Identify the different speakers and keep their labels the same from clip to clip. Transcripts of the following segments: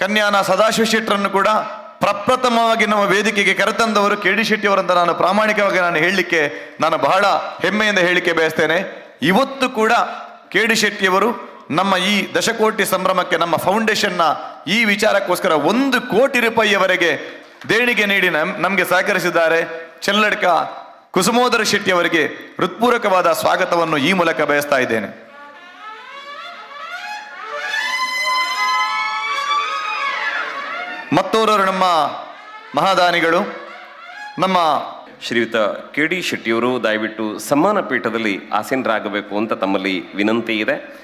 Speaker 1: ಕನ್ಯಾನ ಸದಾಶಿವ ಶೆಟ್ಟರನ್ನು ಕೂಡ ಪ್ರಪ್ರಥಮವಾಗಿ ನಮ್ಮ ವೇದಿಕೆಗೆ ಕರೆತಂದವರು ಕೆ ಡಿ ಶೆಟ್ಟಿ ಅವರಂತ ನಾನು ಪ್ರಾಮಾಣಿಕವಾಗಿ ನಾನು ಹೇಳಲಿಕ್ಕೆ ನಾನು ಬಹಳ ಹೆಮ್ಮೆಯಿಂದ ಹೇಳಿಕೆ ಬಯಸ್ತೇನೆ. ಇವತ್ತು ಕೂಡ ಕೆ ಡಿ ಶೆಟ್ಟಿಯವರು ನಮ್ಮ ಈ ದಶಕೋಟಿ ಸಂಭ್ರಮಕ್ಕೆ ನಮ್ಮ ಫೌಂಡೇಶನ್ನ ಈ ವಿಚಾರಕ್ಕೋಸ್ಕರ ಒಂದು ಕೋಟಿ ರೂಪಾಯಿಯವರೆಗೆ ದೇಣಿಗೆ ನೀಡಿ ನಮ್, ನಮಗೆ ಸಹಕರಿಸಿದ್ದಾರೆ. ಚೆಲ್ಲಡ್ಕ ಕುಸುಮೋದರ ಶೆಟ್ಟಿಯವರಿಗೆ ಹೃತ್ಪೂರ್ವಕವಾದ ಸ್ವಾಗತವನ್ನು ಈ ಮೂಲಕ ಬಯಸ್ತಾ ಇದ್ದೇನೆ. ಮತ್ತೋರವರು ನಮ್ಮ ಮಹಾದಾನಿಗಳು, ನಮ್ಮ
Speaker 2: ಶ್ರೀಯುತ ಕೆ ಡಿ ಶೆಟ್ಟಿಯವರು ದಯವಿಟ್ಟು ಸಮ್ಮಾನ ಪೀಠದಲ್ಲಿ ಆಸೀನರಾಗಬೇಕು ಅಂತ ತಮ್ಮಲ್ಲಿ ವಿನಂತಿ ಇದೆ.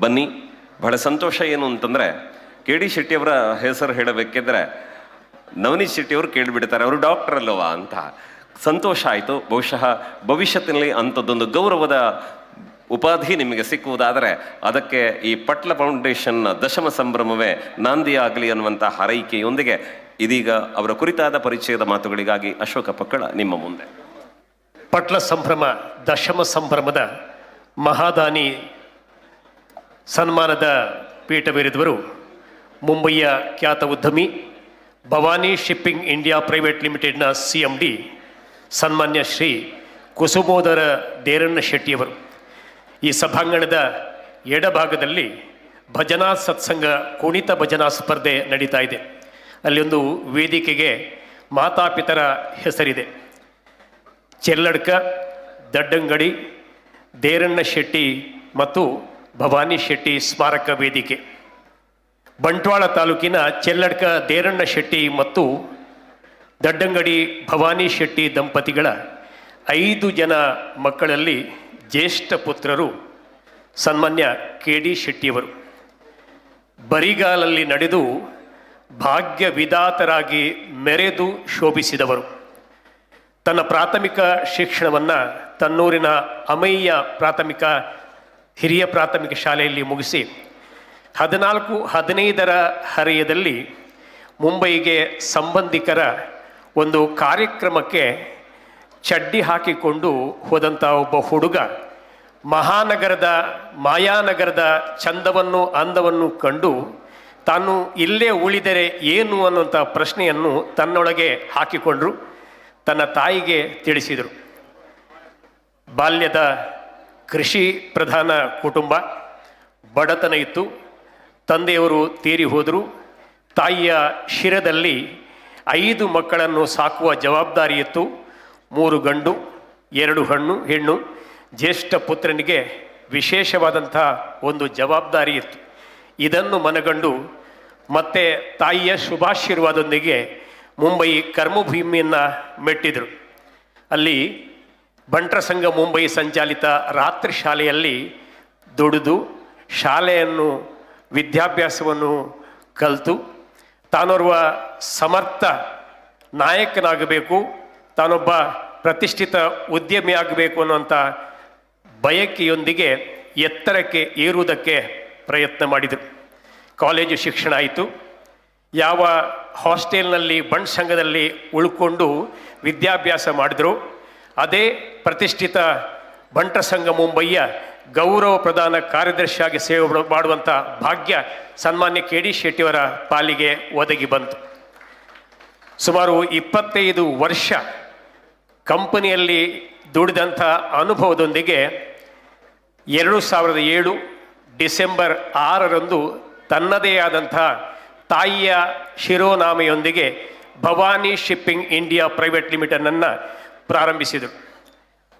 Speaker 2: ಬನ್ನಿ, ಬಹಳ ಸಂತೋಷ ಏನು ಅಂತಂದರೆ ಕೆ ಡಿ ಶೆಟ್ಟಿಯವರ ಹೆಸರು ಹೇಳಬೇಕಿದ್ರೆ, ನವನೀತ್ ಶೆಟ್ಟಿಯವರು ಕೇಳಿಬಿಡ್ತಾರೆ, ಅವರು ಡಾಕ್ಟರ್ ಅಲ್ಲವಾ? ಅಂತ. ಸಂತೋಷ ಆಯಿತು. ಬಹುಶಃ ಭವಿಷ್ಯತ್ತಿನಲ್ಲಿ ಅಂಥದ್ದೊಂದು ಗೌರವದ ಉಪಾಧಿ ನಿಮಗೆ ಸಿಕ್ಕುವುದಾದರೆ ಅದಕ್ಕೆ ಈ ಪಟ್ಲ ಫೌಂಡೇಶನ್ನ ದಶಮ ಸಂಭ್ರಮವೇ ನಾಂದಿಯಾಗಲಿ ಅನ್ನುವಂಥ ಹಾರೈಕೆಯೊಂದಿಗೆ ಇದೀಗ ಅವರ ಕುರಿತಾದ ಪರಿಚಯದ ಮಾತುಗಳಿಗಾಗಿ ಅಶೋಕ ಪಕ್ಕಳ ನಿಮ್ಮ ಮುಂದೆ.
Speaker 3: ಪಟ್ಲ ಸಂಭ್ರಮ, ದಶಮ ಸಂಭ್ರಮದ ಮಹಾದಾನಿ ಸನ್ಮಾನದ ಪೀಠವೇರಿದವರು ಮುಂಬಯಿಯ ಖ್ಯಾತ ಉದ್ಯಮಿ ಭವಾನಿ ಶಿಪ್ಪಿಂಗ್ ಇಂಡಿಯಾ ಪ್ರೈವೇಟ್ ಲಿಮಿಟೆಡ್ನ ಸಿ ಎಂ ಡಿ ಸನ್ಮಾನ್ಯ ಶ್ರೀ ಕುಸುಮೋದರ ದೇರಣ್ಣ ಶೆಟ್ಟಿಯವರು. ಈ ಸಭಾಂಗಣದ ಎಡಭಾಗದಲ್ಲಿ ಭಜನಾ ಸತ್ಸಂಗ, ಕುಣಿತ ಭಜನಾ ಸ್ಪರ್ಧೆ ನಡೀತಾ ಇದೆ. ಅಲ್ಲಿ ಒಂದು ವೇದಿಕೆಗೆ ಮಾತಾಪಿತರ ಹೆಸರಿದೆ. ಚೆಲ್ಲಡ್ಕ, ದಡ್ಡಂಗಡಿ, ದೇರಣ್ಣ ಶೆಟ್ಟಿ ಮತ್ತು ಭವಾನಿ ಶೆಟ್ಟಿ ಸ್ಮಾರಕ ವೇದಿಕೆ. ಬಂಟ್ವಾಳ ತಾಲೂಕಿನ ಚೆಲ್ಲಡ್ಕ, ದೇರಣ್ಣ ಶೆಟ್ಟಿ ಮತ್ತು ದಡ್ಡಂಗಡಿ, ಭವಾನಿ ಶೆಟ್ಟಿ ದಂಪತಿಗಳ ಐದು ಜನ ಮಕ್ಕಳಲ್ಲಿ ಜ್ಯೇಷ್ಠ ಪುತ್ರರು ಸನ್ಮಾನ್ಯ ಕೆ ಡಿ ಶೆಟ್ಟಿಯವರು. ಬರಿಗಾಲಲ್ಲಿ ನಡೆದು ಭಾಗ್ಯ ವಿಧಾತರಾಗಿ ಮೆರೆದು ಶೋಭಿಸಿದವರು. ತನ್ನ ಪ್ರಾಥಮಿಕ ಶಿಕ್ಷಣವನ್ನು ತನ್ನೂರಿನ ಅಮಯ್ಯ ಪ್ರಾಥಮಿಕ, ಹಿರಿಯ ಪ್ರಾಥಮಿಕ ಶಾಲೆಯಲ್ಲಿ ಮುಗಿಸಿ ಹದಿನಾಲ್ಕು ಹದಿನೈದರ ಹರೆಯದಲ್ಲಿ ಮುಂಬೈಗೆ ಸಂಬಂಧಿಕರ ಒಂದು ಕಾರ್ಯಕ್ರಮಕ್ಕೆ ಚಡ್ಡಿ ಹಾಕಿಕೊಂಡು ಹೋದಂಥ ಒಬ್ಬ ಹುಡುಗ ಮಹಾನಗರದ, ಮಾಯಾನಗರದ ಚಂದವನ್ನು ಅಂದವನ್ನು ಕಂಡು ತಾನು ಇಲ್ಲೇ ಉಳಿದರೆ ಏನು ಅನ್ನುವಂಥ ಪ್ರಶ್ನೆಯನ್ನು ತನ್ನೊಳಗೆ ಹಾಕಿಕೊಂಡರು, ತನ್ನ ತಾಯಿಗೆ ತಿಳಿಸಿದರು. ಬಾಲ್ಯದ ಕೃಷಿ ಪ್ರಧಾನ ಕುಟುಂಬ, ಬಡತನ ಇತ್ತು. ತಂದೆಯವರು ತೀರಿ ಹೋದರು. ತಾಯಿಯ ಶಿರದಲ್ಲಿ ಐದು ಮಕ್ಕಳನ್ನು ಸಾಕುವ ಜವಾಬ್ದಾರಿ ಇತ್ತು. ಮೂರು ಗಂಡು, ಎರಡು ಹಣ್ಣು, ಹೆಣ್ಣು. ಜ್ಯೇಷ್ಠ ಪುತ್ರನಿಗೆ ವಿಶೇಷವಾದಂಥ ಒಂದು ಜವಾಬ್ದಾರಿ ಇತ್ತು. ಇದನ್ನು ಮನಗಂಡು ಮತ್ತೆ ತಾಯಿಯ ಶುಭಾಶೀರ್ವಾದದೊಂದಿಗೆ ಮುಂಬೈ ಕರ್ಮಭೂಮಿಯನ್ನು ಮೆಟ್ಟಿದರು. ಅಲ್ಲಿ ಬಂಟ್ರ ಸಂಘ ಮುಂಬೈ ಸಂಚಾಲಿತ ರಾತ್ರಿ ಶಾಲೆಯಲ್ಲಿ ದುಡಿದು ಶಾಲೆಯನ್ನು, ವಿದ್ಯಾಭ್ಯಾಸವನ್ನು ಕಲಿತು. ತಾನೋರ್ವ ಸಮರ್ಥ ನಾಯಕನಾಗಬೇಕು, ತಾನೊಬ್ಬ ಪ್ರತಿಷ್ಠಿತ ಉದ್ಯಮಿ ಆಗಬೇಕು ಅನ್ನುವಂಥ ಬಯಕೆಯೊಂದಿಗೆ ಎತ್ತರಕ್ಕೆ ಏರುವುದಕ್ಕೆ ಪ್ರಯತ್ನ ಮಾಡಿದರು. ಕಾಲೇಜು ಶಿಕ್ಷಣ ಆಯಿತು. ಯಾವ ಹಾಸ್ಟೆಲ್ನಲ್ಲಿ ಬಂಡ್ ಸಂಘದಲ್ಲಿ ಉಳ್ಕೊಂಡು ವಿದ್ಯಾಭ್ಯಾಸ ಮಾಡಿದ್ರು. ಅದೇ ಪ್ರತಿಷ್ಠಿತ ಬಂಟ ಸಂಘ ಮುಂಬಯ್ಯ ಗೌರವ ಪ್ರಧಾನ ಕಾರ್ಯದರ್ಶಿಯಾಗಿ ಸೇವೆ ಮಾಡುವಂಥ ಭಾಗ್ಯ ಸನ್ಮಾನ್ಯ ಕೆ ಡಿ ಶೆಟ್ಟಿಯವರ ಪಾಲಿಗೆ ಒದಗಿ ಬಂತು. ಸುಮಾರು ಇಪ್ಪತ್ತೈದು ವರ್ಷ ಕಂಪನಿಯಲ್ಲಿ ದುಡಿದಂಥ ಅನುಭವದೊಂದಿಗೆ ಎರಡು ಸಾವಿರದ ಏಳು ಡಿಸೆಂಬರ್ ಆರರಂದು ತನ್ನದೇ ಆದಂಥ ತಾಯಿಯ ಶಿರೋನಾಮೆಯೊಂದಿಗೆ ಭವಾನಿ ಶಿಪ್ಪಿಂಗ್ ಇಂಡಿಯಾ ಪ್ರೈವೇಟ್ ಲಿಮಿಟೆಡನ್ನು ಪ್ರಾರಂಭಿಸಿದರು.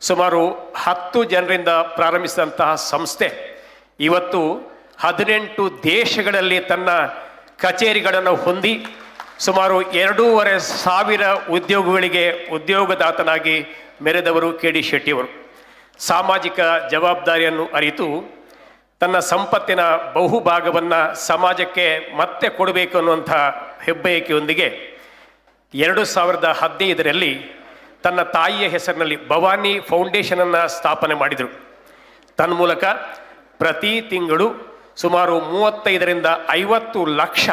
Speaker 3: ಸುಮಾರು ಹತ್ತು ಜನರಿಂದ ಪ್ರಾರಂಭಿಸಿದಂತಹ ಸಂಸ್ಥೆ ಇವತ್ತು ಹದಿನೆಂಟು ದೇಶಗಳಲ್ಲಿ ತನ್ನ ಕಚೇರಿಗಳನ್ನು ಹೊಂದಿ ಸುಮಾರು ಎರಡೂವರೆ ಸಾವಿರ ಉದ್ಯೋಗಗಳಿಗೆ ಉದ್ಯೋಗದಾತನಾಗಿ ಮೆರೆದವರು ಕೆ ಡಿ ಶೆಟ್ಟಿಯವರು. ಸಾಮಾಜಿಕ ಜವಾಬ್ದಾರಿಯನ್ನು ಅರಿತು ತನ್ನ ಸಂಪತ್ತಿನ ಬಹುಭಾಗವನ್ನು ಸಮಾಜಕ್ಕೆ ಮತ್ತೆ ಕೊಡಬೇಕು ಅನ್ನುವಂಥ ಹೆಬ್ಬಯಕೆಯೊಂದಿಗೆ ಎರಡು ಸಾವಿರದ ಹದಿನೈದರಲ್ಲಿ ತನ್ನ ತಾಯಿಯ ಹೆಸರಿನಲ್ಲಿ ಭವಾನಿ ಫೌಂಡೇಶನನ್ನು ಸ್ಥಾಪನೆ ಮಾಡಿದರು. ತನ್ಮೂಲಕ ಪ್ರತಿ ತಿಂಗಳು ಸುಮಾರು ಮೂವತ್ತೈದರಿಂದ ಐವತ್ತು ಲಕ್ಷ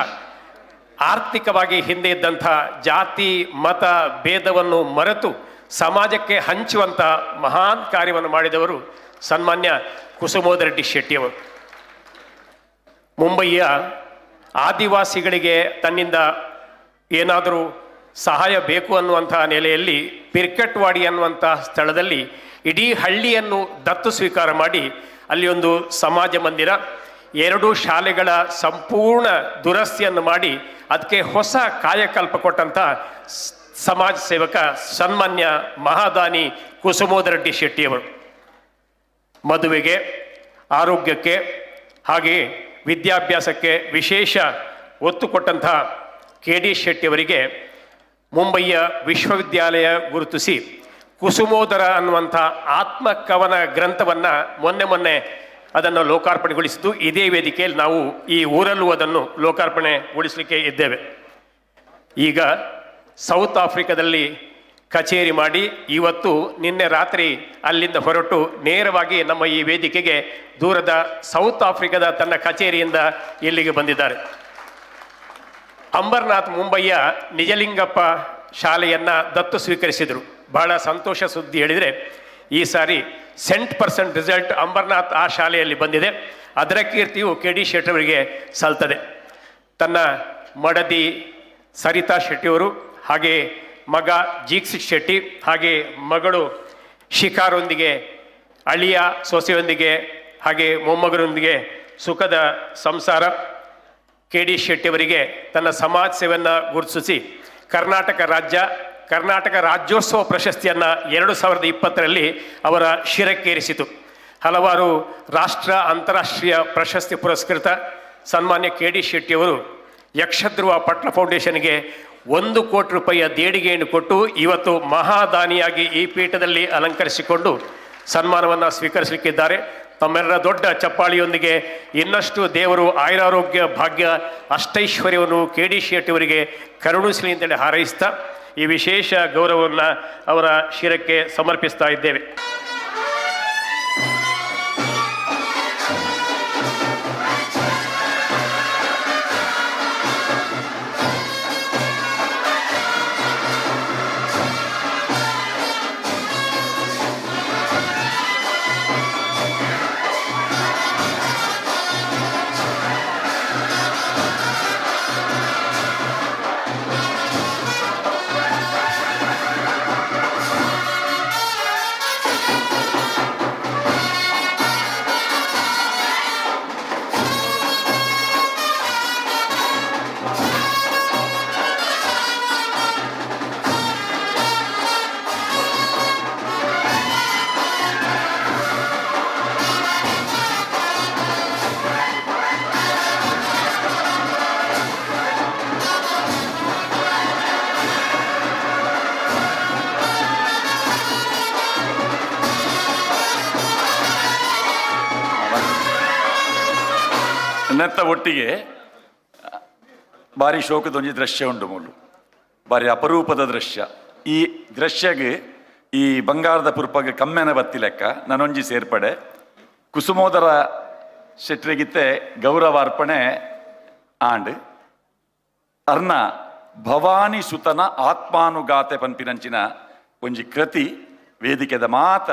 Speaker 3: ಆರ್ಥಿಕವಾಗಿ ಹಿಂದೆ ಇದ್ದಂಥ ಜಾತಿ, ಮತ, ಭೇದವನ್ನು ಮರೆತು ಸಮಾಜಕ್ಕೆ ಹಂಚುವಂಥ ಮಹಾನ್ ಕಾರ್ಯವನ್ನು ಮಾಡಿದವರು ಸನ್ಮಾನ್ಯ ಕುಸುಮೋದರೆಡ್ಡಿ ಶೆಟ್ಟಿಯವರು ಮುಂಬಯಿಯ ಆದಿವಾಸಿಗಳಿಗೆ ತನ್ನಿಂದ ಏನಾದರೂ ಸಹಾಯ ಬೇಕು ಅನ್ನುವಂಥ ನೆಲೆಯಲ್ಲಿ ಪಿರ್ಕಟ್ವಾಡಿ ಅನ್ನುವಂಥ ಸ್ಥಳದಲ್ಲಿ ಇಡೀ ಹಳ್ಳಿಯನ್ನು ದತ್ತು ಸ್ವೀಕಾರ ಮಾಡಿ ಅಲ್ಲಿ ಒಂದು ಸಮಾಜ ಮಂದಿರ, ಎರಡು ಶಾಲೆಗಳ ಸಂಪೂರ್ಣ ದುರಸ್ತಿಯನ್ನು ಮಾಡಿ ಅದಕ್ಕೆ ಹೊಸ ಕಾಯಕಲ್ಪ ಕೊಟ್ಟಂಥ ಸ್- ಸಮಾಜ ಸೇವಕ ಸನ್ಮಾನ್ಯ ಮಹಾದಾನಿ ಕುಸುಮೋದರೆಡ್ಡಿ ಶೆಟ್ಟಿಯವರು. ಮದುವೆಗೆ, ಆರೋಗ್ಯಕ್ಕೆ ಹಾಗೆ ವಿದ್ಯಾಭ್ಯಾಸಕ್ಕೆ ವಿಶೇಷ ಒತ್ತು ಕೊಟ್ಟಂತಹ ಕೆ ಡಿ ಶೆಟ್ಟಿಯವರಿಗೆ ಮುಂಬಯಿಯ ವಿಶ್ವವಿದ್ಯಾಲಯ ಗುರುತಿಸಿ ಕುಸುಮೋದರ ಅನ್ನುವಂಥ ಆತ್ಮಕವನ ಗ್ರಂಥವನ್ನು ಮೊನ್ನೆ ಮೊನ್ನೆ ಅದನ್ನು ಲೋಕಾರ್ಪಣೆಗೊಳಿಸಿದ್ದು ಇದೇ ವೇದಿಕೆಯಲ್ಲಿ ನಾವು ಈ ಊರಲ್ಲೂ ಅದನ್ನು ಲೋಕಾರ್ಪಣೆಗೊಳಿಸಲಿಕ್ಕೆ ಇದ್ದೇವೆ. ಈಗ ಸೌತ್ ಆಫ್ರಿಕಾದಲ್ಲಿ ಕಚೇರಿ ಮಾಡಿ ಇವತ್ತು ನಿನ್ನೆ ರಾತ್ರಿ ಅಲ್ಲಿಂದ ಹೊರಟು ನೇರವಾಗಿ ನಮ್ಮ ಈ ವೇದಿಕೆಗೆ ದೂರದ ಸೌತ್ ಆಫ್ರಿಕಾದ ತನ್ನ ಕಚೇರಿಯಿಂದ ಇಲ್ಲಿಗೆ ಬಂದಿದ್ದಾರೆ. ಅಂಬರ್ನಾಥ್ ಮುಂಬಯ್ಯ ನಿಜಲಿಂಗಪ್ಪ ಶಾಲೆಯನ್ನು ದತ್ತು ಸ್ವೀಕರಿಸಿದರು. ಬಹಳ ಸಂತೋಷ ಸುದ್ದಿ ಹೇಳಿದರೆ ಈ ಸಾರಿ ಸೆಂಟ್ ಪರ್ಸೆಂಟ್ ರಿಸಲ್ಟ್ ಅಂಬರ್ನಾಥ್ ಆ ಶಾಲೆಯಲ್ಲಿ ಬಂದಿದೆ. ಅದರ ಕೀರ್ತಿಯು ಕೆ ಡಿ ಶೆಟ್ಟಿಯವರಿಗೆ ಸಲ್ತದೆ. ತನ್ನ ಮಡದಿ ಸರಿತಾ ಶೆಟ್ಟಿಯವರು ಹಾಗೆ ಮಗ ಜೀಕ್ಷ್ ಶೆಟ್ಟಿ ಹಾಗೆ ಮಗಳು ಶಿಖಾರೊಂದಿಗೆ, ಅಳಿಯ ಸೊಸೆಯೊಂದಿಗೆ ಹಾಗೆ ಮೊಮ್ಮಗರೊಂದಿಗೆ ಸುಖದ ಸಂಸಾರ ಕೆ ಡಿ ಶೆಟ್ಟಿಯವರಿಗೆ ತನ್ನ ಸಮಾಜ ಸೇವೆಯನ್ನು ಗುರುತಿಸಿ ಕರ್ನಾಟಕ ರಾಜ್ಯ ಕರ್ನಾಟಕ ರಾಜ್ಯೋತ್ಸವ ಪ್ರಶಸ್ತಿಯನ್ನು ಎರಡು ಸಾವಿರದ ಇಪ್ಪತ್ತರಲ್ಲಿ ಅವರ ಶಿರಕ್ಕೇರಿಸಿತು ಹಲವಾರು ರಾಷ್ಟ್ರ ಅಂತಾರಾಷ್ಟ್ರೀಯ ಪ್ರಶಸ್ತಿ ಪುರಸ್ಕೃತ ಸನ್ಮಾನ್ಯ ಕೆ ಡಿ ಶೆಟ್ಟಿಯವರು ಯಕ್ಷಧ್ರುವ ಪಟ್ಲ ಫೌಂಡೇಶನ್ಗೆ ಒಂದು ಕೋಟಿ ರೂಪಾಯಿಯ ದೇಣಿಗೆಯನ್ನು ಕೊಟ್ಟು ಇವತ್ತು ಮಹಾದಾನಿಯಾಗಿ ಈ ಪೀಠದಲ್ಲಿ ಅಲಂಕರಿಸಿಕೊಂಡು ಸನ್ಮಾನವನ್ನು ಸ್ವೀಕರಿಸಲಿಕ್ಕಿದ್ದಾರೆ. ತಮ್ಮೆಲ್ಲರ ದೊಡ್ಡ ಚಪ್ಪಾಳಿಯೊಂದಿಗೆ ಇನ್ನಷ್ಟು ದೇವರು ಆಯುರಾರೋಗ್ಯ ಭಾಗ್ಯ ಅಷ್ಟೈಶ್ವರ್ಯವನ್ನು ಕೆ ಡಿ ಶೆಟ್ಟಿಯವರಿಗೆ ಕರುಣಿಸಲಿ ಅಂತೇಳಿ ಹಾರೈಸ್ತಾ ಈ ವಿಶೇಷ ಗೌರವವನ್ನು ಅವರ ಶಿರಕ್ಕೆ ಸಮರ್ಪಿಸ್ತಾ ಇದ್ದೇವೆ.
Speaker 4: ನೆತ್ತ ಒಟ್ಟಿಗೆ ಭಾರಿ ಶೋಕದೊಂಜಿ ದೃಶ್ಯ ಉಂಟು ಮೂಲು. ಭಾರಿ ಅಪರೂಪದ ದೃಶ್ಯ. ಈ ದೃಶ್ಯಗೆ ಈ ಬಂಗಾರದ ಪುರ್ಪಗೆ ಕಮ್ಮೆನ ಬತ್ತಿ ಲೆಕ್ಕ. ನನೊಂಜಿ ಸೇರ್ಪಡೆ. ಕುಸುಮೋದರ ಶೆಟ್ರಿಗಿತ್ತೆ ಗೌರವಾರ್ಪಣೆ ಆಂಡ್ ಅರ್ನ ಭವಾನಿ ಸುತನ ಆತ್ಮಾನುಗಾತೆ ಪನ್ಪಿನಂಚಿನ ಒಂಜಿ ಕೃತಿ ವೇದಿಕೆದ ಮಾತ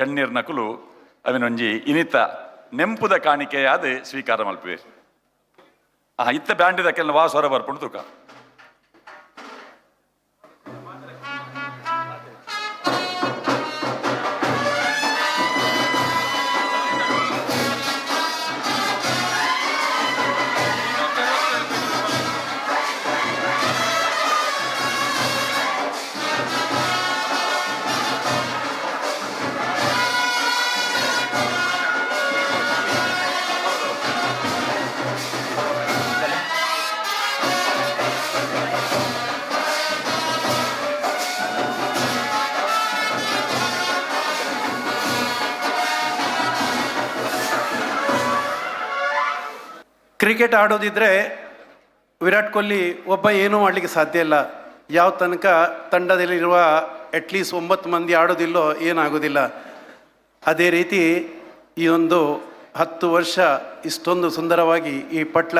Speaker 4: ಗಣ್ಯರ್ನಕುಲು ಅವಿನೊಂಜಿ ಇನಿತ ನೆಂಪುದ ಕಾಣಿಕೆಯಾದ ಸ್ವೀಕಾರ ಮಲ್ಪುವೆ. ಆ ಇತ್ತ ಬ್ಯಾಂಡಿದ ಕೆಲ ವಾಸವರ ಬರ್ಪುಂಡು ತೂಕ
Speaker 5: ಕ್ರಿಕೆಟ್ ಆಡೋದಿದ್ರೆ ವಿರಾಟ್ ಕೊಹ್ಲಿ ಒಬ್ಬ ಏನೂ ಮಾಡಲಿಕ್ಕೆ ಸಾಧ್ಯ ಇಲ್ಲ. ಯಾವ ತನಕ ತಂಡದಲ್ಲಿರುವ ಅಟ್ಲೀಸ್ಟ್ ಒಂಬತ್ತು ಮಂದಿ ಆಡೋದಿಲ್ಲೋ ಏನಾಗೋದಿಲ್ಲ. ಅದೇ ರೀತಿ ಈ ಒಂದು ಹತ್ತು ವರ್ಷ ಇಷ್ಟೊಂದು ಸುಂದರವಾಗಿ ಈ ಪಟ್ಲ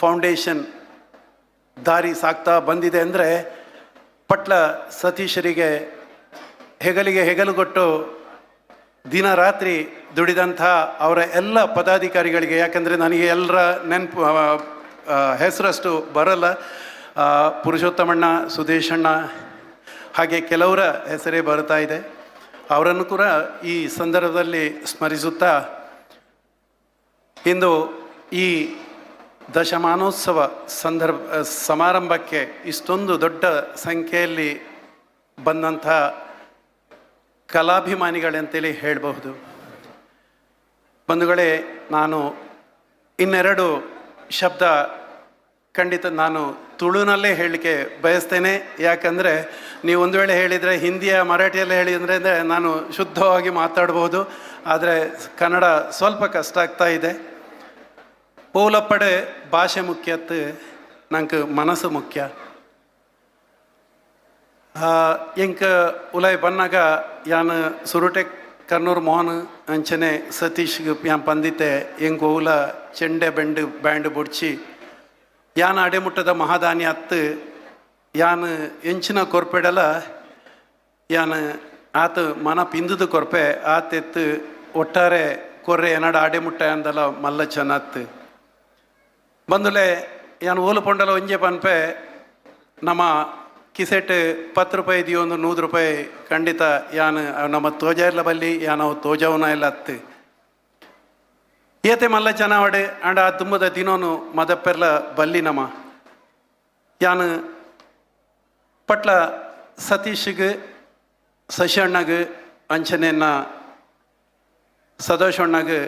Speaker 5: ಫೌಂಡೇಶನ್ ದಾರಿ ಸಾಕ್ತಾ ಬಂದಿದೆ ಅಂದರೆ ಪಟ್ಲ ಸತೀಶರಿಗೆ ಹೆಗಲಿಗೆ ಹೆಗಲುಗೊಟ್ಟು ದಿನ ರಾತ್ರಿ ದುಡಿದಂಥ ಅವರ ಎಲ್ಲ ಪದಾಧಿಕಾರಿಗಳಿಗೆ, ಯಾಕಂದರೆ ನನಗೆ ಎಲ್ಲರ ನೆನಪು ಹೆಸರಷ್ಟು ಬರಲ್ಲ. ಪುರುಷೋತ್ತಮಣ್ಣ, ಸುದೇಶಣ್ಣ, ಹಾಗೆ ಕೆಲವರ ಹೆಸರೇ ಬರ್ತಾ ಇದೆ. ಅವರನ್ನು ಕೂಡ ಈ ಸಂದರ್ಭದಲ್ಲಿ ಸ್ಮರಿಸುತ್ತಾ, ಇಂದು ಈ ದಶಮಾನೋತ್ಸವ ಸಂದರ್ಭ ಸಮಾರಂಭಕ್ಕೆ ಇಷ್ಟೊಂದು ದೊಡ್ಡ ಸಂಖ್ಯೆಯಲ್ಲಿ ಬಂದಂಥ ಕಲಾಭಿಮಾನಿಗಳಂತೇಳಿ ಹೇಳಬಹುದು. ಬಂಧುಗಳೇ, ನಾನು ಇನ್ನೆರಡು ಶಬ್ದ ಖಂಡಿತ ನಾನು ತುಳುನಲ್ಲೇ ಹೇಳಲಿಕ್ಕೆ ಬಯಸ್ತೇನೆ. ಯಾಕಂದರೆ, ನೀವು ಒಂದು ವೇಳೆ ಹೇಳಿದರೆ, ಹಿಂದಿಯ ಮರಾಠಿಯಲ್ಲಿ ಹೇಳಿದರೆ ಅಂದರೆ ನಾನು ಶುದ್ಧವಾಗಿ ಮಾತಾಡ್ಬೋದು. ಆದರೆ ಕನ್ನಡ ಸ್ವಲ್ಪ ಕಷ್ಟ ಆಗ್ತಾ ಇದೆ. ಪೋಲಪ್ಪಡೆ ಭಾಷೆ ಮುಖ್ಯತೆ ನಂಗೆ ಮನಸ್ಸು ಮುಖ್ಯ. ಎಂಕ ಉಲೈ ಬನ್ನಾಗ ಯಾನು ಸುರುಟೆ ಮೋಹನ್ ಅಂಚನೆ ಸತೀಶ್ ಯಾನ್ ಪಂದಿತೆ ಎಂಕ್ ಓಲ ಚೆಂಡೆ ಬೆಂಡ್ ಬ್ಯಾಂಡ್ ಬುಡ್ಚಿ, ಯಾನ್ ಅಡೆಮುಟ್ಟದ ಮಹಾದಾನಿ ಅತ್ತು, ಯಾನ್ ಎಂಚಿನ ಕೊರ್ಪೆಡಲ, ಯಾನ್ ಆತ ಮನ ಪಿಂದದ ಕೊರ್ಪೆ ಆತೆತ್ತು ಒಟ್ಟಾರೆ ಕೊರ್ರೆ ಎನಡ ಅಡೆಮುಟ್ಟ ಅಂದಲ ಮಲ್ಲ ಚೆನ್ನತ್ತು ಬಂದುಲೆ ಯಾನ್ ಓಲು ಪೊಂಡಲ ಒಂಜೆ ಪನ್ಪೆ ನಮ್ಮ ಕಿಸೆಟ್ ಪತ್ತು ರೂಪಾಯಿ ಇದೆಯೋ ಒಂದು ನೂರು ರೂಪಾಯಿ ಖಂಡಿತ ಯಾನ್ ನಮ್ಮ ತೋಜ ಇಲ್ಲ ಬಲ್ಲಿ ಯಾನ ಅವು ತೋಜವನ ಎಲ್ಲ ಹತ್ತು ಏತೆ ಮಲ್ಲ ಚನಾವಡೆ, ಅಂಡ ಆ ತುಂಬದ ದಿನೋನು ಮದಪ್ಪೆರ್ಲ ಬಲ್ಲಿ ನಮ್ಮ ಯಾನ್ ಪಟ್ಲ ಸತೀಶ್ಗೆ ಶಶಣ್ಣಗೆ ಅಂಚನೆಯನ್ನ ಸದೋಷಣ್ಣಗೆ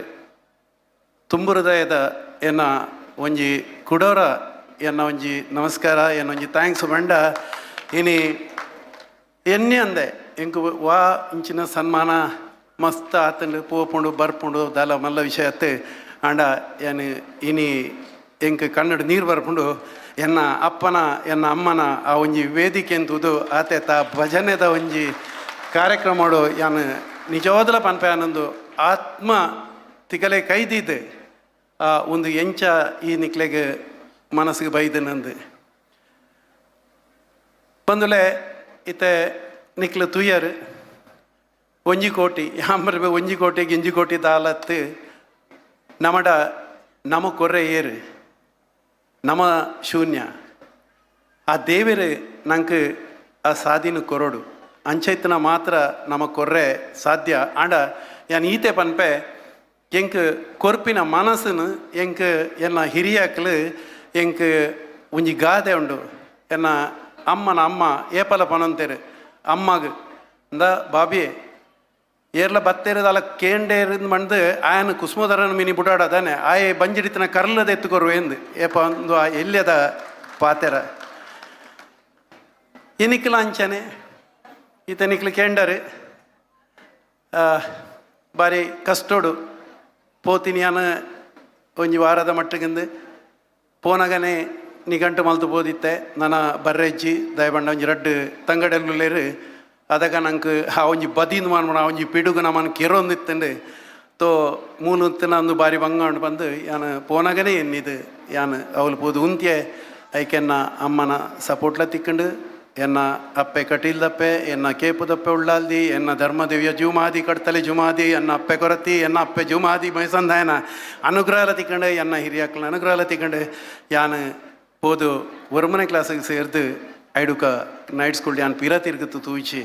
Speaker 5: ತುಂಬು ಹೃದಯದ ಎನ್ನ ಒಂಜಿ ಕುಡೋರ ಎನ್ನ ಒಂಜಿ ನಮಸ್ಕಾರ, ಎನ್ನ ಒಂಜಿ ಥ್ಯಾಂಕ್ಸ್ ಮಂಡ ಇನಿ ಎನ್ನೆ ಅಂದೆ ಎಂಕ್ ವಾ ಇಂಚಿನ ಸನ್ಮಾನ ಮಸ್ತ್ ಆತಂಡು ಪೂಪುಂಡು ಬರ್ಪುಂಡು ದಲ ಮಲ್ಲ ವಿಷಯ ಅತ್ತೆ. ಆಂಡ ಏನು ಇನಿ ಎಂಕ್ ಕನ್ನಡ ನೀರು ಬರ್ಪುಂಡು, ಎನ್ನ ಅಪ್ಪನ, ಎನ್ನ ಅಮ್ಮನ ಆ ಒಂಜಿ ವೇದಿಕೆ ಅಂತುದು ಆತೆ ತಾ ಭಜನೆದ ಒಂಜಿ ಕಾರ್ಯಕ್ರಮಡು ಯಾನು ನಿಜವಾದಲ ಪನ್ಪೆ ಆತ್ಮ ತಿಗಲೆ ಕೈದಿದ್ದೆ ಆ, ಒಂದು ಎಂಚ ಈ ನಿಕ್ಲೆಗೆ ಮನಸ್ಸಿಗೆ ಬೈದನಂದು. ಬಂದುಲೆ ಇತ್ತೆ ನಿಕ್ಲು ತುಯ್ಯರು, ಒಂಜಿ ಕೋಟಿ ಯಾಂಬರ್ಬೆ ಒಂಜಿ ಕೋಟಿ, ಗಿಂಜಿ ಕೋಟಿ ದಾಲತ್ತು, ನಮಡ ನಮ ಕೊರ್ರೆ ಏರು, ನಮ ಶೂನ್ಯ. ಆ ದೇವರು ನಂಗೆ ಆ ಸಾಧಿನ ಕೊರಡು. ಅಂಚೈತನ ಮಾತ್ರ ನಮ ಕೊರ್ರೆ ಸಾಧ್ಯ. ಆಂಡ ಯಾನ್ ಈತೆ ಪನ್ಪೆ ಎಂಕ್ ಕೊರ್ಪಿನ ಮನಸ್ಸನ್ನು ಎಂಕ್ ಎನ್ನ ಹಿರಿಯಾಕಲು ಎಂಕ್ ಒಂಜಿ ಗಾದೆ ಉಂಡು. ಎನ್ನ ಅಮ್ಮನ ಅಮ್ಮ ಏಪಲ ಪನಂತೇರು ಅಮ್ಮಗ್, ಅಂದ, ಬಾಬಿ, ಏರ್ಲ ಬತ್ತೇರದಲ್ಲ ಕೇಂಡೇರಿಂದ ಮಂದು ಆಯನ ಕುಸುಮಧರನ ಮಿನಿ ಬುಡಾಡ ಅದಾನೆ. ಆಯೆ ಬಂಜಿಡಿತನ ಕರ್ಲದ ಎತ್ತುಕೊರು ಎಂದು. ಏಪ ಒಂದು ಆ ಎಲ್ಯದ ಪಾತೆರ? ಇನಿಕ್ಲ ಅಂಚನೆ. ಈತ ನಿಕ್ಲು ಆ, ಬಾರಿ ಕಷ್ಟೋಡು. ಪೋತಿನಿಯಾನ ಒಂಜಿ ವಾರದ ಮಟ್ಟಿಗಿಂದು ಪೋನಗನೆ ನಿಘಂಟು ಮಲ್ತು ಪೋದಿತ್ತೆ ನನ್ನ ಬರ್ರೆಜ್ಜಿ ದಯಬಂಡ ಒಂಜಿ ರಡ್ಡು ತಂಗಡೆಲ್ಲುಲೇರು ಅದಗ ನಂಗೆ ಆ ಒಂಜಿ ಬದಿಯಿಂದ ಮಾಡ್ಬಿಡ ಆ ಒಂಜಿ ಪಿಡುಗು ನಮ್ಮನ್ನು ಕೆರೊಂದಿತ್ತಂಡು. ತೋ ಮೂಲು ಒಂದು ಬಾರಿ ಬಂಗಾಂಡು ಬಂದು, ಯಾನು ಪೋನಗನೆ ಎನ್ನಿದು. ಯಾನು ಅವಳು ಪೋದು ಉಂತ್ಯೆ, ಐಕೆನ್ನ ಅಮ್ಮನ ಸಪೋರ್ಟ್ಲ ತಿಕ್ಕಂಡು. ಎನ್ನ ಅಪ್ಪೆ ಕಟೀಲ್ದಪ್ಪೆ, ಎನ್ನ ಕೇಪುದಪ್ಪೆ ಉಳ್ಳಾಲ್ದಿ, ಎನ್ನ ಧರ್ಮದೇವಿಯ ಜುಮಾದಿ, ಕಡ್ತಲೆ ಜುಮಾದಿ, ಎನ್ನ ಅಪ್ಪೆ ಕೊರತಿ, ಎನ್ನ ಅಪ್ಪೆ ಜುಮಾದಿ, ಮೈಸಂದಾಯನ ಅನುಗ್ರಹಲ ತಿಕ್ಕಂಡೆ, ಎನ್ನ ಹಿರಿಯಕ್ಕಳ ಅನುಗ್ರಹಲ ತಿಕ್ಕಂಡೆ. ಯಾನು போது ஒரு மணி கிளாஸுக்கு சேர்த்து ஐடுக்க நைட் ஸ்கூல் யான் பிற ತಿರುಗುತ್ತು ತೂಚಿ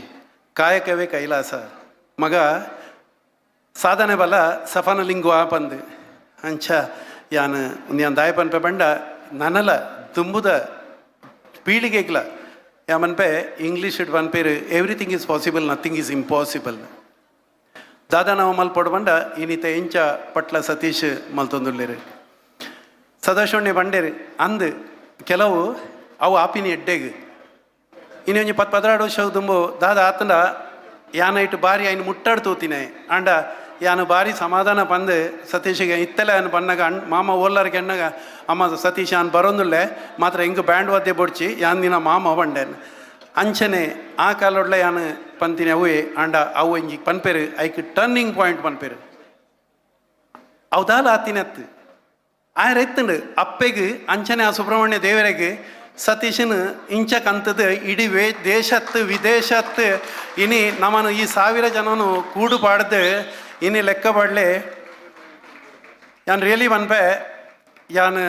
Speaker 5: ಕಾಯಕವೇ ಕೈಲಾಸ ಮಗ ಸಾಧನೆ ಬಲ ಸಫನ ಲಿಂಗು ಆಪಂದು ಅಂಚ ಯಾನ್ ಯಾನ್ ದಾಯ ಪನ್ಪೆ ಬಂಡ ನನಲ ತುಂಬುದ ಪೀಳಿಗೆಗ್ಲ ಯಾಮನ್ಪೆ English it ಪನ್ಪೇರು everything is possible nothing is impossible ದಾದಾ ನಾವು ಮಲ್ಪೊಡು ಬಂಡ ಇನ್ನಿತ ಎಂಚ ಪಟ್ಲ ಸತೀಶ್ ಮಲ್ತೊಂದುಲ್ಲೇರು ಸದಾಶೋಣ್ಯ ಬಂಡೇರು ಅಂದು ಕೆಲವು ಅವು ಆಪಿನಿ ಎಡ್ಡೆಗ್. ಇನ್ನೊಂಜಿ ಪತ್ ಪದರಾಡು ವರ್ಷ ತುಂಬು ದಾದ ಆತಂಡ, ಯಾನ ಇಟ್ಟು ಬಾರಿ ಐನು ಮುಟ್ಟಾಡ್ ತೂತಿನೆ ಅಂಡ ಯಾನು ಬಾರಿ ಸಮಾಧಾನ ಬಂದು ಸತೀಶಿಗೆ ಇತ್ತಲೆ ಅನ್ನು ಪನ್ನಗ ಅಣ್ ಮಾಮ ಓಲ್ಲಾರಿಗೆ ಅಣ್ಣಗ ಅಮ್ಮ ಸತೀಶ್ ಅನ್ ಬರೋಂದುಳ್ಳೆ ಮಾತ್ರ ಹಿಂಗೆ ಬ್ಯಾಂಡ್ ವಾದ್ಯ ಬೊಡ್ಚಿ, ಯಾನ್ ದಿನ ಮಾಮ ಬಂಡೆನ್. ಅಂಚನೆ ಆ ಕಾಲೊಡ್ಲೆ ಯಾನು ಪಂತಿನಿ ಅವು ಅಂಡ ಅವು ಹಿಂಗೆ ಪನ್ಪೇರು, ಐಕ್ ಟರ್ನಿಂಗ್ ಪಾಯಿಂಟ್ ಪನ್ಪೇರು. ಅವದಾಲ ಆತಿನತ್ತು ಆಯ್ರ ಎತ್ತಂಡು ಅಪ್ಪೆಗೆ ಅಂಚನೆ ಆ ಸುಬ್ರಹ್ಮಣ್ಯ ದೇವರಿಗೆ, ಸತೀಶನ್ ಇಂಚ ಕಂತದ್ದು ಇಡೀ ವೇ ದೇಶತ್ತು, ವಿದೇಶತ್ತು, ಇನಿ ನಮ್ಮನ್ನು ಈ ಸಾವಿರ ಜನನು ಕೂಡು ಪಾಡ್ದು ಇನಿ ಲೆಕ್ಕ ಬಡ್ಲೆ. ಯಾನ್ ರಿಯಲಿ ಪನ್ಪೆ ಯಾನ್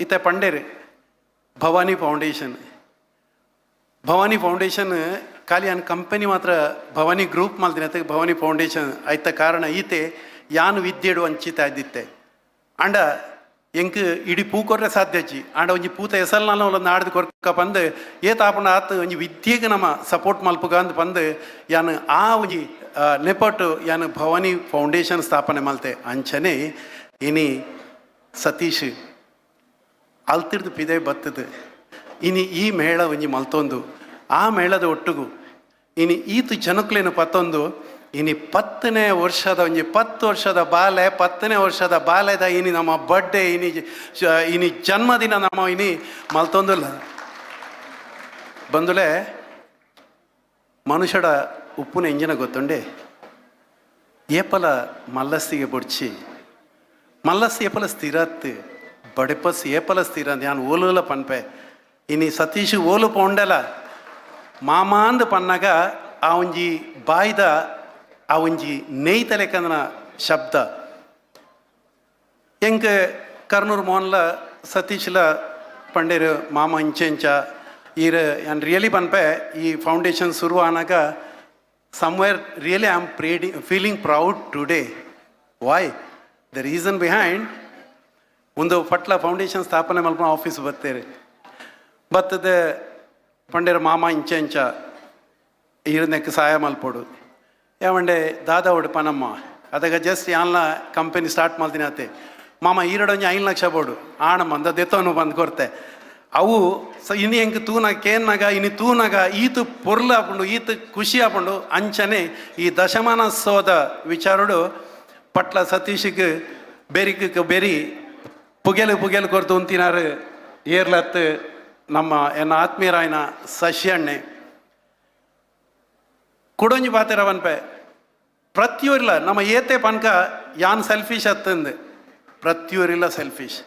Speaker 5: ಇತ್ತೆ ಪಂಡೇರಿ, ಭವಾನಿ ಫೌಂಡೇಶನ್. ಭವಾನಿ ಫೌಂಡೇಶನ್, ಖಾಲಿ ಯಾನ್ ಕಂಪನಿ ಮಾತ್ರ ಭವಾನಿ ಗ್ರೂಪ್ ಮಲ್ದಿನ ಭವಾನಿ ಫೌಂಡೇಶನ್ ಆಯ್ತ ಕಾರಣ ಈತೆ ಯಾನ್ ವಿದ್ಯೆಡು ಅಂಚಿತ ಇದ್ದಿತ್ತೆ. ಅಂಡ ಎಂಕ್ ಇಡೀ ಪೂ ಕೊರ್ರೆ ಸಾಧ್ಯಜಿ ಆಂಡ ಒಂಜಿ ಪೂತ ಎಸಲ್ ನಾನು ಒಂದು ನಾಡ್ದು ಕೊರ್ಕ ಪಂದ್ ಏತ ಆಪಣ ಆತ ಒಂಜಿ ವಿದ್ಯೆಗೆ ನಮ್ಮ ಸಪೋರ್ಟ್ ಮಲ್ಪುಗ ಅಂತ ಬಂದು ಯಾನು ಆ ಒಂಜಿ ನೆಪಟ್ಟು ಯಾನ್ ಭವಾನಿ ಫೌಂಡೇಶನ್ ಸ್ಥಾಪನೆ ಮಲ್ತೆ. ಅಂಚನೆ ಇನಿ ಸತೀಶ್ ಅಲ್ತಿರ್ದು ಪಿದೆ ಬತ್ತದು. ಇನಿ ಈ ಮೇಳ ಒಂಜಿ ಮಲ್ತೊಂದು. ಆ ಮೇಳದ ಒಟ್ಟಿಗೂ ಇನಿ ಈತು ಜನಕ್ಲೇನು ಪತ್ತೊಂದು ಇನಿ ಪತ್ತನೇ ವರ್ಷದ ಒಂಜಿ ಪತ್ತು ವರ್ಷದ ಬಾಲೆ, ಪತ್ತನೇ ವರ್ಷದ ಬಾಲ್ಯದ ಇನಿ ನಮ್ಮ ಬರ್ಡೇ ಇನಿ ಇನಿ ಜನ್ಮದಿನ ನಮ್ಮ ಇನಿ ಮಲ್ತೊಂದುಲ್ಲ. ಬಂದುಲೆ, ಮನುಷ್ಯಡ ಉಪ್ಪುನ ಎಂಜಿನ ಗೊತ್ತುಂಡೆ? ಏಪಲ ಮಲ್ಲಸ್ಸಿಗೆ ಬೊಡ್ಚಿ. ಮಲ್ಲಸ್ ಏಪಲ ಸ್ಥಿರತ್ ಬಡಪಸ್ ಏಪಲ ಸ್ಥಿರ ಯಾನ್ ಓಲುಲ ಪನ್ಪೆ. ಇನಿ ಸತೀಶ್ ಓಲು ಪೋಂಡಲ ಮಾಮಾಂದ್ ಪನ್ನಗ ಆ ಒಂಜಿ ಬಾಯ್ದ ಆ ಒಂಜಿ ನೇಯ್ತ ಲೆಕ್ಕಂದನ ಶಬ್ದ. ಎಂಕ್ ಕರ್ನೂರು ಮೋಹನ್ಲ ಸತೀಶ್ಲ ಪಂಡೇರು ಮಾಮ ಇಂಚೆಂಚ, ಈರ ಯಾನ್ ರಿಯಲಿ ಪನ್ಪೆ ಈ ಫೌಂಡೇಶನ್ ಶುರು ಆನಾಗ really I am predi- feeling proud today why the reason behind ಒಂದು ಪಟ್ಲ ಫೌಂಡೇಶನ್ ಸ್ಥಾಪನೆ ಮಲ್ಪ ಆಫೀಸ್ ಬರ್ತೇರಿ ಬತ್ತದ ಪಂಡೇರ ಮಾಮ ಇಂಚ ಇಂಚ ಇರನೆಕ್ ಸಹಾಯ ಮಲ್ಪೋಡು ದಾದಾ ಒಡು ಪನಮ್ಮ. ಅದಾಗ ಜಸ್ಟ್ ಯಾನ್ಲ ಕಂಪನಿ ಸ್ಟಾರ್ಟ್ ಮಾಡ್ತೀನಿ ಅತ್ತೆ ಮಾಮ ಈರಡೊಂಜಿ ಐದು ಲಕ್ಷ ಬೋಡು. ಆಣಮ್ಮ ಅಂದ ದೆತ್ತವನು ಬಂದು ಕೊರ್ತೆ. ಅವು ಸ ಇನಿ ಹೆಂಗ್ ತೂನಾಗ ಕೇನ್ನಾಗ ಇನಿ ತೂನಾಗ, ಈತು ಪೊರ್ಲು ಹಾಕೊಂಡು, ಈತು ಖುಷಿ ಹಾಕೊಂಡು ಅಂಚನೆ ಈ ದಶಮಾನೋತ್ಸವದ ವಿಚಾರಡು ಪಟ್ಲ ಸತೀಶಿಗೆ ಬೆರಿಕ ಬೆರಿ ಪುಗೆಲು ಪುಗೆಲು ಕೊರ್ತು ಉಂತಿನಾರು ಏರ್ಲತ್ತು ನಮ್ಮ ಎನ್ನ ಆತ್ಮೀಯರಾಯನ ಸಸ್ಯಣ್ಣೆ ಕುಡೊಂಜಿ ಪಾತೆರವನ್ಪೆ ಪ್ರತಿಯೊರಿಲ್ಲ, ನಮ್ಮ ಏತೆ ಪನ್ಕ ಯಾನ್ ಸೆಲ್ಫಿಶ್ ಅತ್ತಂದು. ಪ್ರತಿಯೊರಿಲ್ಲ ಸೆಲ್ಫಿಶ್.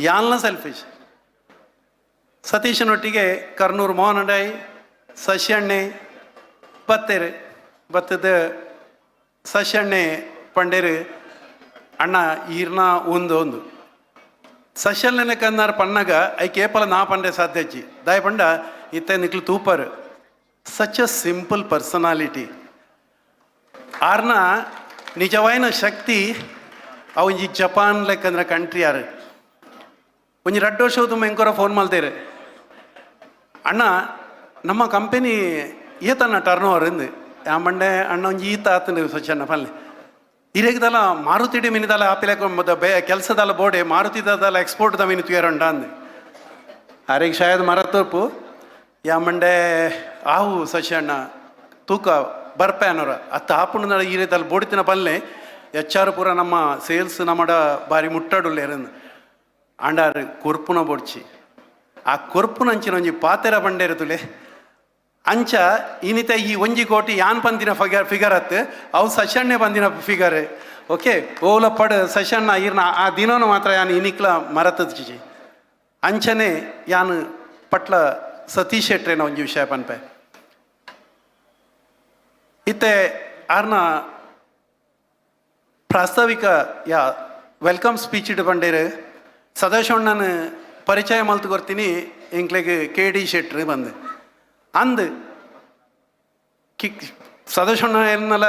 Speaker 5: ಯಾನ್ಲ ಸೆಲ್ಫಿಶ್. ಸತೀಶನೊಟ್ಟಿಗೆ ಕರ್ನೂರು ಮೋಹನಡೈ ಸಸ್ಯಣ್ಣೆ, ಬತ್ತೇರು. ಬತ್ತದ ಸಸ್ಯಣ್ಣೆ ಪಂಡೇರು, ಅಣ್ಣ ಈರ್ನ ಒಂದು ಒಂದು. ಸಸ್ಯಲ್ನೆನೆ ಕನ್ನಾರ ಪನ್ನಗ ಐ ಕೇಪಲ ನಾ ಪಂಡೆ ಸಾಧ್ಯಜ್ಜಿ. ದಾಯ ಪಂಡ, ಇತ್ತೆ ನಿಕ್ಲು ತೂಪರ್. ಸಚ್ ಅ ಸಿಂಪಲ್ ಪರ್ಸನಾಲಿಟಿ ಆರ್ನ ನಿಜವಾಯಿನ ಶಕ್ತಿ ಅವಂಜಿ ಜಪಾನ್ ಲೆಕ್ಕಂದ್ರೆ ಕಂಟ್ರಿ ಯಾರು ಒಂಜಿ ರಡ್ಡು ವರ್ಷ ತುಂಬ ಎಂಕೋರ ಫೋನ್ ಮಾಡ್ತೇರೆ ಅಣ್ಣ ನಮ್ಮ ಕಂಪೆನಿ ಈತನ ಟರ್ನ್ ಓವರ್ ಇಂದು ಯಾಮಂಡೆ ಅಣ್ಣ ಒಂಜಿ ಈತ ಆತನ ಸ್ವಚ್ಛಣ್ಣ ಪಲ್ಲೆ ಇರೇಗದಲ್ಲ ಮಾರುತಿಡಿ ಮಿನಿದಲ್ಲ ಆಪಿಲೆ ಬೇ ಕೆಲಸದಲ್ಲ ಬೋಡೆ ಮಾರುತಿದಲ್ಲ ಎಕ್ಸ್ಪೋರ್ಟ್ ದ ಮಿನಿ ತುಯರಂಡ ಅಂದು ಅರೆಗೆ ಶಾಯದ್ ಮರತೋಪು ಯಾಮಂಡೆ ಆವು ಸಶಣ್ಣ ತೂಕ ಬರ್ಪೆ ಅನ್ನೋರ. ಅತ್ತ ಆಪುಣ ಈ ರೀತಿಯಲ್ಲಿ ಬೋಡಿತಿನ ಪಲ್ಲೆ, ಎಚ್ಚಾರು ಪೂರ ನಮ್ಮ ಸೇಲ್ಸ್ ನಮ್ಮಡ ಬಾರಿ ಮುಟ್ಟಾಡುಲ್ಲ ಎರನ್ನು ಅಂಡಾರು ಕೊರ್ಪುನ ಬೊಡ್ಚಿ. ಆ ಕೊರ್ಪುನ ಅಂಚಿನ ಒಂಜಿ ಪಾತೆರ ಬಂಡೇರು ತುಲೆ ಅಂಚ ಇನಿತ ಈ ಒಂಜಿ ಕೋಟಿ ಯಾನ್ ಪಂದಿನ ಫಿಗರ್ ಫಿಗರ್ ಅತ್? ಅವು ಸಶಣ್ಣೆ ಬಂದಿನ ಫಿಗರ್ ಓಕೆ ಓಲ ಪಡ್ ಸಶಣ್ಣ ಇರ್ನ ಆ ದಿನನು ಮಾತ್ರ ಯಾನ್ ಇನಿಕ್ಲ ಮರತದ್ಜಿ ಅಂಚನೆ ಯಾನು ಪಟ್ಲ ಸತೀಶ್ ಶೆಟ್ರೇನ ಒಂಜಿ ವಿಷಯ ಪನ್ಪೆ. ಇತ್ತೆ ಆರ್ನ ಪ್ರಾಸ್ತಾವಿಕ, ಯಾ ವೆಲ್ಕಮ್ ಸ್ಪೀಚ್ ಇಟ್ಟು ಬಂಡೇರು ಸದಾಶಿವಣ್ಣನ ಪರಿಚಯ ಮಲ್ತು ಕೊಡ್ತೀನಿ ಎಂಕ್ಲೆಗೆ ಕೆ ಡಿ ಶೆಟ್ರು ಬಂದು. ಅಂದು ಕಿಕ್ ಸದಾಶಿವಣ್ಣ ಎನ್ನಲ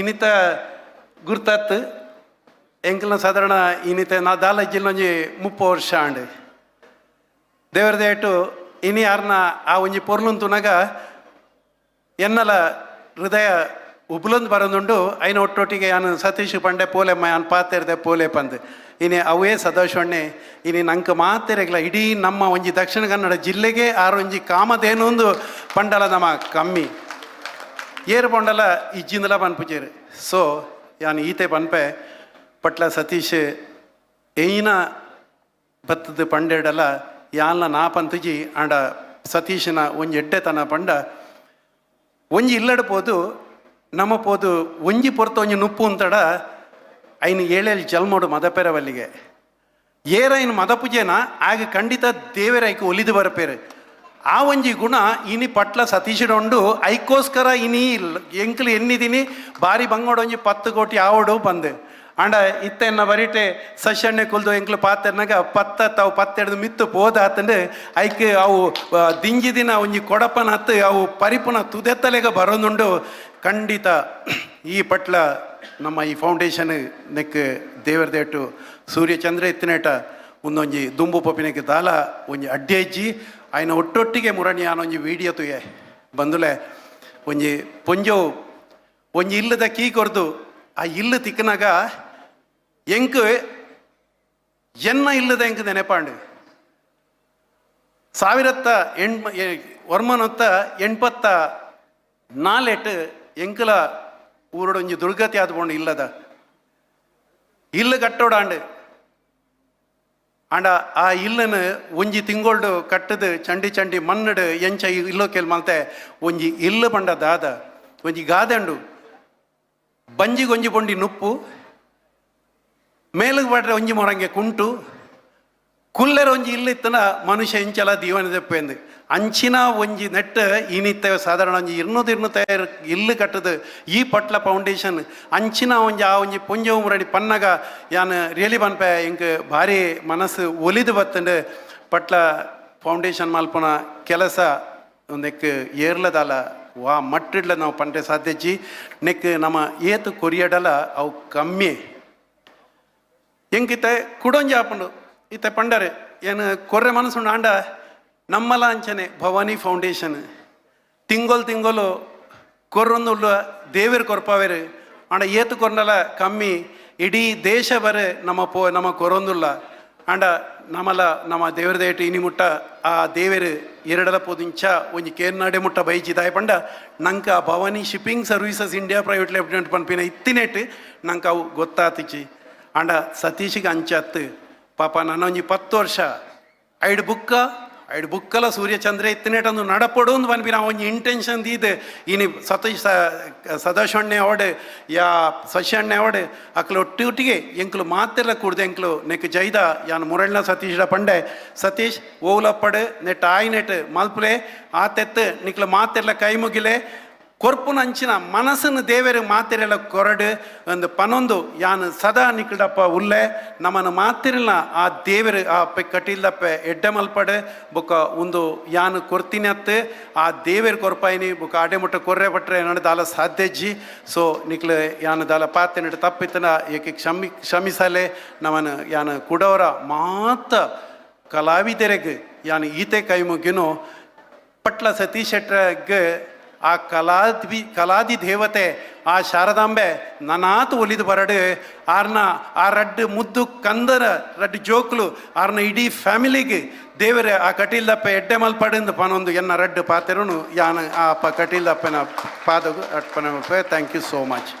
Speaker 5: ಇನಿತ ಗುರ್ತತ್ ಎಂಕ್ಲ ಸಾಧಾರಣ ಇನಿತ, ನಾ ದಾಲ ಒಂಜಿ ಮುಪ್ಪ ವರ್ಷ ಅಂಡ್ ದೇವರದೇಟು ಇನಿ ಯಾರನ್ನ ಆ ಒಂಜಿ ಪೊರ್ಲುನ್ ತುನಗ ಎನ್ನಲ ಹೃದಯ ಉಬ್ಲೊಂದು ಬರೋದುಂಡು, ಐನ ಒಟ್ಟೊಟ್ಟಿಗೆ ಯಾನು ಸತೀಶ್ ಪಂಡೆ ಪೋಲೆ ಅನ್ ಪಾತೆರ್ದೆ ಪೋಲೆ ಪಂದ್. ಇನಿ ಅವೇ ಸದಾಶಿವಣ್ಣೆ ಇನಿ ನಂಗೆ ಮಾತೆರೆಗ್ಲ ಇಡೀ ನಮ್ಮ ಒಂಜಿ ದಕ್ಷಿಣ ಕನ್ನಡ ಜಿಲ್ಲೆಗೆ ಆರೊಂಜಿ ಕಾಮಧೇನು ಒಂದು ಪಂಡಲ ನಮ್ಮ ಕಮ್ಮಿ. ಏರು ಪಂಡಲ ಇಜ್ಜಿಂದಲ ಪನ್ಪುಜೇರು ಸೊ, ಯಾನು ಈತೆ ಪನ್ಪೆ, ಪಟ್ಲ ಸತೀಶ್ ಏನ ಬತ್ತದ ಪಂಡೆಡಲ ಯಾನ್ಲ ನಾ ಪಂತುಜಿ ಅಂಡ ಸತೀಶನ ಒಂಜಿ ತನ್ನ ಪಂಡ ಒಂಜಿ ಇಲ್ಲಡ ಪೋದು, ನಮ್ಮ ಪೋದು ಒಂಜಿ ಪೊರ್ತ ಒಂಜಿ ನುಪ್ಪು ಅಂತಡ ಐನು ಏಳೇಳು ಜಲ್ಮೋಡು ಮದಪೆರವಲ್ಲಿಗೆ. ಏರೈನ್ ಮದಪುಜೇನ ಆಗ ಖಂಡಿತ ದೇವರ ಐಕು ಒಲಿದು ಬರಪೇರು. ಆ ಒಂಜಿ ಗುಣ ಇನಿ ಪಟ್ಲ ಸತೀಶಡೊಂಡು, ಐಕೋಸ್ಕರ ಇನಿ ಎಂಕ್ಲು ಎನ್ನಿದಿನಿ, ಬಾರಿ ಬಂಗೋಡೊಂಜಿ ಪತ್ತು ಕೋಟಿ ಆವಡು ಬಂದು. ಅಂಡ ಇತ್ತೆನ್ನ ಬರಿಟೆ ಸಶಣ್ಣೆ ಕುಲ್ದು ಎಂಕ್ಲು ಪಾತೆರ್ನಾಗ ಪತ್ತ ತಾವು ಪತ್ತೆಡ್ದು ಮಿತ್ತು ಪೋದ ಆತಂಡು. ಐಕೆ ಅವು ದಿಂಗಿ ದಿನ ಒಂಜಿ ಕೊಡಪನ ಹತ್ತು ಅವು ಪರಿಪುನ ತುದೆತ್ತಲೆಗ ಬರೋದುಂಡು. ಖಂಡಿತ ಈ ಪಟ್ಲ ನಮ್ಮ ಈ ಫೌಂಡೇಶನ್ ನೆಕ್ ದೇವರ ದೇಟು ಸೂರ್ಯ ಚಂದ್ರ ಎತ್ತಿನೇಟ ಒಂದೊಂಜಿ ದುಂಬು ಪಪ್ಪಿನಕ್ಕೆ ದಾಲ, ಒಂಜಿ ಅಡ್ಡೆ ಇಜ್ಜಿ ಆಯ್ನ ಒಟ್ಟೊಟ್ಟಿಗೆ ಮುರಣಿ ಆನೊಂಜಿ ವಿಡಿಯೋ ತುಯೆ ಬಂದುಲೆ. ಒಂಜಿ ಪೊಂಜೋ, ಒಂಜಿ ಇಲ್ಲದ ಕೀ ಕೊರ್ದು ಆ ಇಲ್ಲು ತಿಕ್ಕನಾಗ ಎಂಕ್ ಎನ್ನ ಇಲ್ಲದ ಎಂಕ್ ನೆನಪಾಂಡು. ಸಾವಿರತ್ತ ಎಣ್ ವರ್ಮನತ್ತ ಎಣ್ಪತ್ತ ನಾಲೆಟ್ ಎಂಕಲ ಊರೊಡೊಂಜಿ ದುರ್ಗತಿ ಆದ್ಕೊಂಡು ಇಲ್ಲದ. ಇಲ್ಲು ಕಟ್ಟೋಡಾಂಡು. ಆಂಡ ಆ ಇಲ್ಲನ್ನು ಒಂಜಿ ತಿಂಗೊಳ್ಡು ಕಟ್ಟದು, ಚಂಡಿ ಚಂಡಿ ಮನ್ನಡು, ಎಂಚ ಇಲ್ಲೋ ಕೆಲ್ ಮಲ್ತೆ ಒಂಜಿ ಇಲ್ಲು ಪಂಡ ದಾದ ಒಂಜಿ ಗಾದಂಡು. ಬಂಜಿ ಗೊಂಜಿ ಪೊಂಡಿ ನುಪ್ಪು, ಮೇಲಿಗೆ ಬಾಟ್ರೆ ಒಂಜಿ ಮೊರಂಗೆ ಕುಂಟು, ಕುಲ್ಲೆರ ಒಂಜಿ ಇಲ್ಲಿತ್ತನ ಮನುಷ್ಯ ಇಂಚಲ ದೀವನ ದೆಪ್ಪೆಂದು ಅಂಚಿನ ಒಂಜಿ ನೆಟ್ಟ ಇನಿತ್ತೆ ಸಾಧಾರಣ ಒಂಜಿ ಇರ್ನೂದು ಇರ್ನೂತ್ತ ಇಲ್ಲು ಕಟ್ಟದು ಈ ಪಟ್ಲ ಫೌಂಡೇಶನ್. ಅಂಚಿನ ಒಂಜಿ ಆ ಒಂಜಿ ಪುಂಜ ಉಮರಡಿ ಪನ್ನಗ ಯಾನ್ ರಿಯಲಿ ಬನ್ಪೆ ಇಂಕ್ ಭಾರಿ ಮನಸ್ಸು ಒಲಿದು ಬತ್ತಂಡು ಪಟ್ಲ ಫೌಂಡೇಶನ್ ಮಲ್ಪನ ಕೆಲಸ ಒಂದಕ್ಕೆ ಏರ್ಲದಲ್ಲ ವಾ ಮಟ್ಟಿಡ್ಲ ನಾವು ಪಂಡೆ ಸಾಧ್ಯಜಿ ನೆಕ್ ನಮ್ಮ ಏತು ಕೊರಿಯಡಲ ಅವು ಕಮ್ಮಿ ಎಂಕಿತ್ತೆ ಕುಡೊಂಜಿ ಆಪುಂಡು ಇತ್ತೆ ಪಂಡರೆ ಏನು ಕೊರ್ರೆ ಮನಸ್ಸುಂಡು ಆಂಡ ನಮ್ಮಲ ಅಂಚನೆ ಭವಾನಿ ಫೌಂಡೇಶನ್ ತಿಂಗೊಲ್ ತಿಂಗೊಲು ಕೊರ್ರೊಂದುಳ್ಳ ದೇವೇರು ಕೊರ್ಪಾವೇರು ಆಂಡ ಏತು ಕೊರ್ನಲ ಕಮ್ಮಿ ಇಡೀ ದೇಶ ಬರೆ ನಮ್ಮ ಪೋ ನಮ್ಮ ಕೊರೊಂದುಲ್ಲ ಆಂಡ ನಮಲ ನಮ್ಮ ದೇವರ ದೇಟ ಇನಿ ಮುಟ್ಟ, ಆ ದೇವರು ಎರಡಲ ಪೋದಿಂಚ, ಒಂಜಿ ಕೇರ್ನಾಡೆ ಮುಟ್ಟ ಬೈಚಿದಾಯ ಪಂಡ ನಂಗೆ ಆ Bhavani shipping services India private limited ಪನ್ಪಿನ ಇತ್ತಿನೆಟ್, ನಂಕ ಅವು ಗೊತ್ತಾತಿಚಿ. ಆಂಡ ಸತೀಶಿಗೆ ಅಂಚತ್ತು ಪಾಪ ನಾನೊಂಜಿ ಪತ್ತು ವರ್ಷ. ಐಡ್ ಬುಕ್ಕ ಐಡ್ ಬುಕ್ಕಲ ಸೂರ್ಯ ಚಂದ್ರ ಎತ್ತಿನೇಟೊಂದು ನಡಪಡು ಅಂದ್ ನಾವು. ಒಂಜಿ ಇಂಟೆನ್ಷನ್ ದೀದ್ ಇನಿ ಸತೀಶ್ ಸದಾಶಣ್ಣೆ ಅವಡೆ, ಯಾ ಸಶ್ಯಣ್ಣೆ ಅವಡೆ, ಅಕ್ಲು ಒಟ್ಟಿ ಒಟ್ಟಿಗೆ ಎಂಕ್ಲು ಮಾತೆಲ್ಲ ಕೂಡ್ದು ಎಂಕ್ಲು ನೆಕ್ ಜೈದ, ಯಾನ್ ಮುರಳ್ನ ಸತೀಶ್ಡ ಪಂಡೆ. ಸತೀಶ್, ಓಲಪ್ಪಡೆ ನೆಟ್ ಆಯ್ ನೆಟ್ ಮಲ್ಪುಲೆ, ಆತೆತ್ತು, ನಿಕ್ಲು ಮಾತೆಲ್ಲ ಕೈ ಮುಗಿಲೆ ಕೊರ್ಪುನ ಅಂಚಿನ ಮನಸ್ಸನ್ನು ದೇವರ ಮಾತಿರೆಲ್ಲ ಕೊರಡು ಒಂದು ಪನೊಂದು ಯಾನ್ ಸದಾ ನಿಕ್ಕಡಪ್ಪ ಉಲ್ಲೆ ನಮ್ಮನ್ನು ಮಾತಿರಲ್ಲ ಆ ದೇವರು ಆ ಪೆ ಕಟಿಲ್ಲಪ್ಪ ಎಡ್ಡೆ ಮಲ್ಪಡೆ ಬೊಕ್ಕ ಒಂದು ಯಾನ್ ಕೊರ್ತೀನಿ ಅತ್ತೆ ಆ ದೇವರ ಕೊರ್ಪಾಯಿನಿ ಬೊಕ್ಕ ಆಡೆ ಮುಟ್ಟ ಕೊರ್ರೆ ಪಟ್ರೆ ನಡೆ ದಾಲ ಸಾಧ್ಯಜ್ಜಿ ಸೊ ನಿಕ್ಲು ಯಾನ್ ದಾಲ ಪಾತೆ ನಡೆ ತಪ್ಪಿತನ ಏಕೆ ಕ್ಷಮಿ ಕ್ಷಮಿಸಲೆ ನಮ್ಮನ್ನು ಯಾನ್ ಕುಡವರ ಮಾತ ಕಲಾವಿದರಿಗೆ ಯಾನ್ ಈತೆ ಕೈ ಮುಗಿನೋ ಪಟ್ಲ ಸತೀಶ್ ಶೆಟ್ರಗೆ ಆ ಕಲಾದಿ ಕಲಾದಿ ದೇವತೆ, ಆ ಶಾರದಾಂಬೆ ನನಾತು ಒಲಿದು ಬರಡು. ಆರ್ನ, ಆ ರಡ್ ಮುದ್ದು ಕಂದರ ರಡ್ ಜೋಕ್ಲು, ಆರ್ನ ಇಡೀ ಫ್ಯಾಮಿಲಿಗೆ ದೇವರ, ಆ ಕಟೀಲ್ದಪ್ಪ ಎಡ್ಡೆ ಮಲ್ಪಡೆಂದು ಪನೊಂದು ಎನ್ನ ರಡ್ಡು ಪಾತೆರುನು ಯಾನ, ಆ ಪ ಕಟೀಲ್ದಪ್ಪನ ಪಾದಗು ಅಟ್ಪನ ಥ್ಯಾಂಕ್ ಯು ಸೋ ಮಚ್